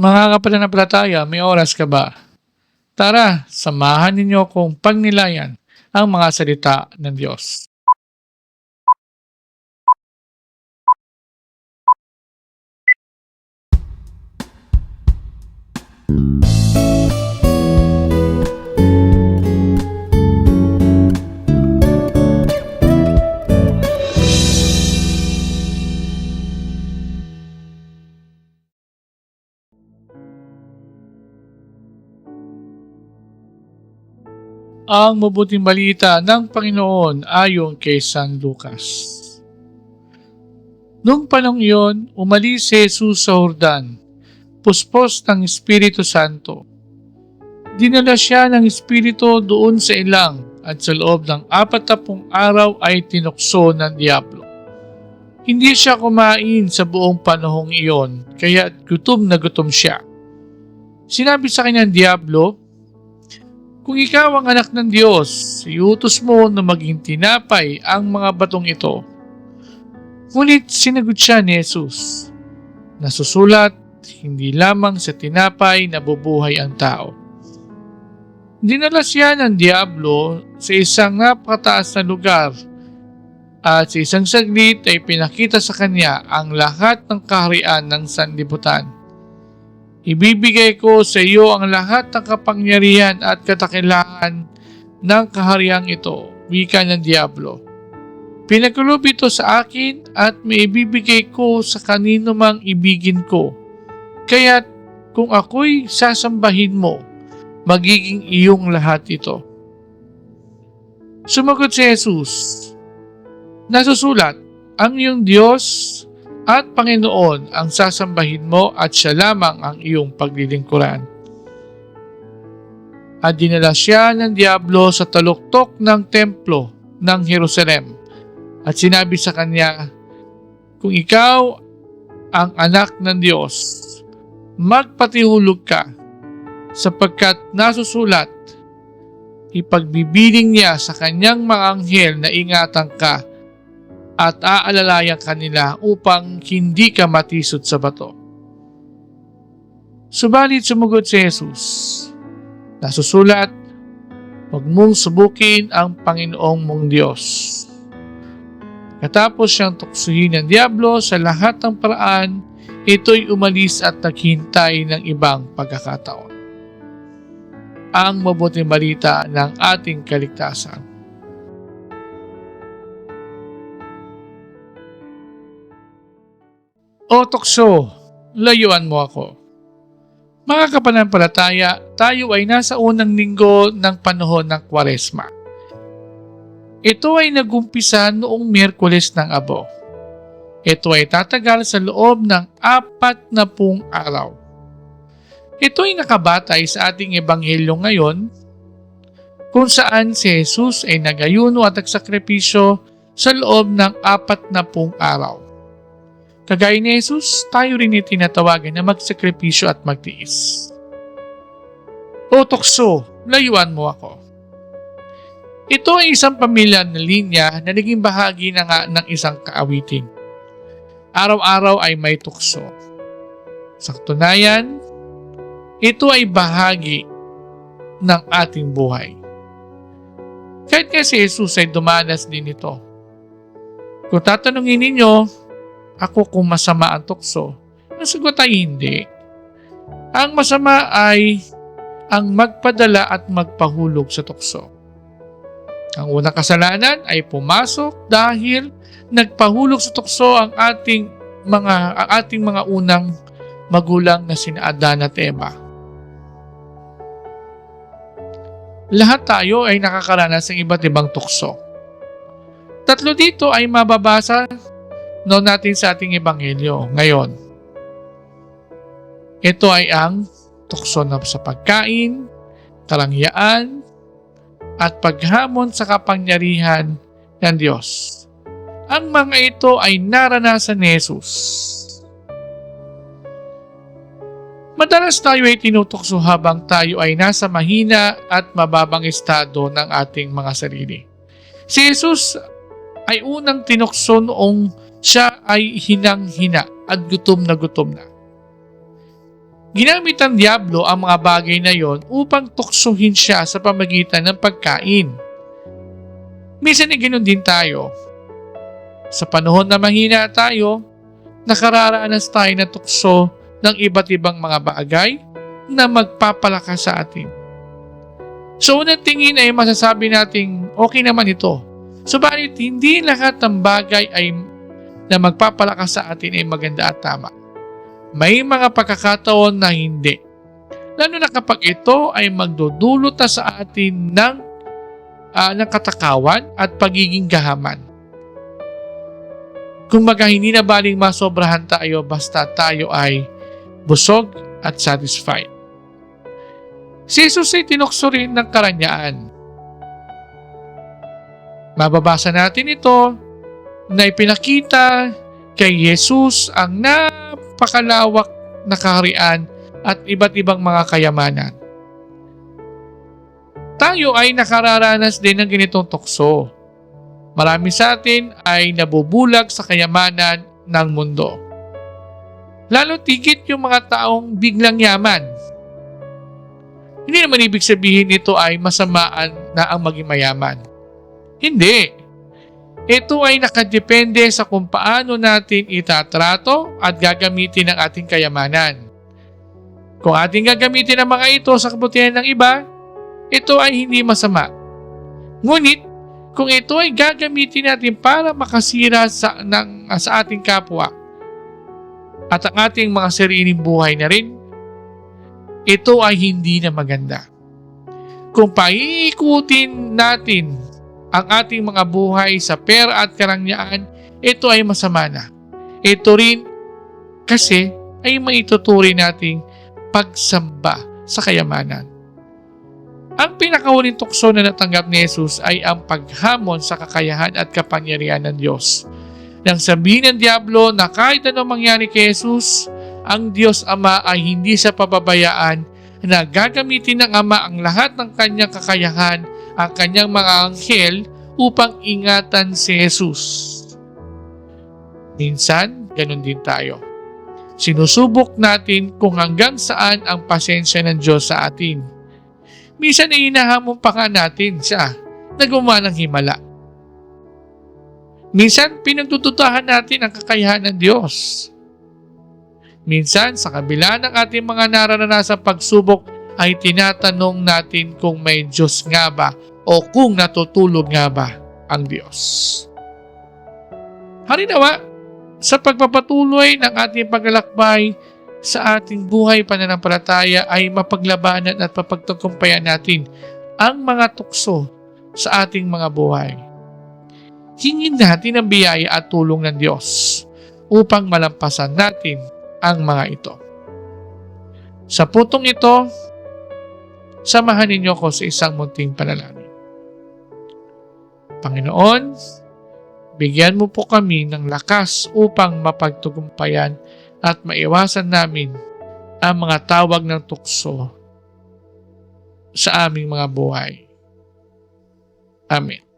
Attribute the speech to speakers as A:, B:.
A: Mga kapananampalataya, may oras ka ba? Tara, samahan ninyo kong pagnilayan ang mga salita ng Diyos. Ang mabuting balita ng Panginoon ayon kay San Lucas. Noong panong iyon, umalis si Jesus sa Jordan, puspos ng Espiritu Santo. Dinala siya ng Espiritu doon sa ilang at sa loob ng apat na pung araw ay tinukso ng Diablo. Hindi siya kumain sa buong panahong iyon, kaya gutom na gutom siya. Sinabi sa kanya ng Diablo, kung ikaw ang anak ng Diyos, iutos mo na maging tinapay ang mga batong ito. Ngunit sinagot siya ni Jesus, nasusulat, hindi lamang sa tinapay nabubuhay ang tao. Dinala siya ng Diablo sa isang napakataas na lugar at sa isang saglit ay pinakita sa kanya ang lahat ng kaharian ng sanlibutan. Ibibigay ko sa iyo ang lahat ng kapangyarihan at katakilaan ng kahariang ito, wika ng Diablo. Pinagkulob ito sa akin at maibibigay ko sa kanino mang ibigin ko. Kaya't kung ako'y sasambahin mo, magiging iyong lahat ito. Sumagot si Jesus, Nasusulat, ang iyong Diyos at Panginoon ang sasambahin mo at siya lamang ang iyong paglilingkuran. At dinala siya ng Diablo sa taluktok ng templo ng Jerusalem at sinabi sa kanya, Kung ikaw ang anak ng Diyos, magpatihulog ka sapagkat nasusulat, ipagbibiling niya sa kanyang mga anghel na ingatan ka at aalalayan kanila upang hindi ka matisod sa bato. Subalit sumugot si Jesus. Nasusulat, huwag mong subukin ang Panginoong mong Diyos. Katapos siyang tuksuhin ng Diablo sa lahat ng paraan, ito'y umalis at naghintay ng ibang pagkakataon. Ang mabuting balita ng ating kaligtasan. O tukso, layuan mo ako. Mga kapananampalataya, tayo ay nasa unang linggo ng panahon ng Kwaresma. Ito ay nagumpisa noong Miyerkules ng Abo. Ito ay tatagal sa loob ng apat na pung araw. Ito ay nakabatay sa ating ebanghelyo ngayon kung saan si Jesus ay nagayuno at nagsakripisyo sa loob ng apat na pung araw. Kagaya ni Jesus, tayo rin ay tinatawagan na magsakripisyo at magtiis. O tukso, layuan mo ako. Ito ay isang pamilya na linya na naging bahagi na nga ng isang kaawitin. Araw-araw ay may tukso. Sa katunayan, ito ay bahagi ng ating buhay. Kahit nga si Jesus ay dumanas din ito. Kung tatanungin ninyo, ako kung masama ang tukso, ang sagot ay hindi. Ang masama ay ang magpadala at magpahulog sa tukso. Ang unang kasalanan ay pumasok dahil nagpahulog sa tukso ang ating mga ang ating mga unang magulang na sina Adan at Eva. Lahat tayo ay nakakaranas ng iba't ibang tukso. Tatlo dito ay mababasa noon natin sa ating ebanghelyo ngayon. Ito ay ang tukso na sa pagkain, kalangyaan, at paghamon sa kapangyarihan ng Diyos. Ang mga ito ay naranasan ni Jesus. Madalas tayo ay tinutukso habang tayo ay nasa mahina at mababang estado ng ating mga sarili. Si Jesus ay unang tinukso noong siya ay hinang-hina at gutom na gutom na. Ginamit ng Diablo ang mga bagay na yon upang tuksuhin siya sa pamagitan ng pagkain. Minsan ay ganoon din tayo. Sa panahon na mahina tayo, nakararaanas tayo na tukso ng iba't ibang mga bagay na magpapalakas sa atin. So unang tingin ay masasabi nating okay naman ito. Subalit hindi lahat ng bagay ay na magpapalakas sa atin ay maganda at tama. May mga pagkakataon na hindi. Lalo na kapag ito ay magdudulot na sa atin ng, uh, ng katakawan at pagiging gahaman. Kung baga hindi na baling masobrahan tayo basta tayo ay busog at satisfied. Si Jesus ay tinukso rin ng karanyaan. Mababasa natin ito na ipinakita kay Jesus ang napakalawak na kaharian at iba't ibang mga kayamanan. Tayo ay nakararanas din ng ganitong tukso. Marami sa atin ay nabubulag sa kayamanan ng mundo. Lalo tigit yung mga taong biglang yaman hindi naman ibig sabihin nito ay masamaan na ang maging mayaman. Hindi. Ito ay nakadepende sa kung paano natin itatrato at gagamitin ang ating kayamanan. Kung ating gagamitin ang mga ito sa kabutihan ng iba, ito ay hindi masama. Ngunit, kung ito ay gagamitin natin para makasira sa, ng, sa ating kapwa at ang ating mga sariling buhay na rin, ito ay hindi na maganda. Kung paiikutin natin ang ating mga buhay sa pera at karangyaan, ito ay masama na. Ito rin kasi ay maituturi nating pagsamba sa kayamanan. Ang pinakahuling tukso na natanggap ni Jesus ay ang paghamon sa kakayahan at kapangyarihan ng Diyos. Nang sabihin ng Diablo na kahit anong mangyari kay Jesus, ang Diyos Ama ay hindi sa pababayaan na gagamitin ng Ama ang lahat ng kanyang kakayahan, ang kanyang mga anghel upang ingatan si Jesus. Minsan, ganun din tayo. Sinusubok natin kung hanggang saan ang pasensya ng Diyos sa atin. Minsan ay pa ka natin siya na gumawa ng himala. Minsan, pinagtututahan natin ang kakayahan ng Diyos. Minsan, sa kabila ng ating mga nararanasang pagsubok, ay tinatanong natin kung may Diyos nga ba o kung natutulog nga ba ang Diyos. Harinawa, sa pagpapatuloy ng ating paglalakbay sa ating buhay pananampalataya ay mapaglabanan at mapagtagkumpayan natin ang mga tukso sa ating mga buhay. Hingin natin ang biyaya at tulong ng Diyos upang malampasan natin ang mga ito. Sa putong ito, samahan ninyo ko sa isang munting panalangin. Panginoon, bigyan mo po kami ng lakas upang mapagtugumpayan at maiwasan namin ang mga tawag ng tukso sa aming mga buhay. Amen.